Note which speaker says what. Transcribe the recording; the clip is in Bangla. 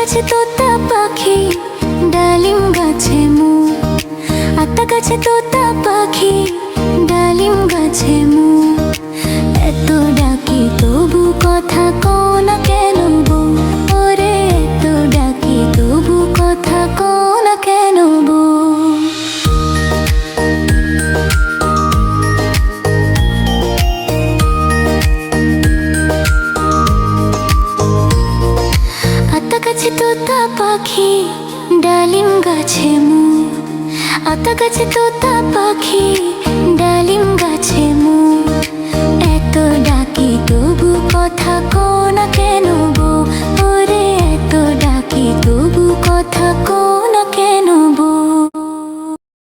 Speaker 1: কাছে তোতা পাখি ডালিম গাছে মু আত্মা কাছে তোতা পাখি ডালিম গাছে মু পাখি, ডালিম গাছে মু আতা গাছে তোতা পাখি, ডালিম গাছে মু এত ডাকি তবু কথা কো না কেন গো? ওরে এত ডাকি তবু কথা কো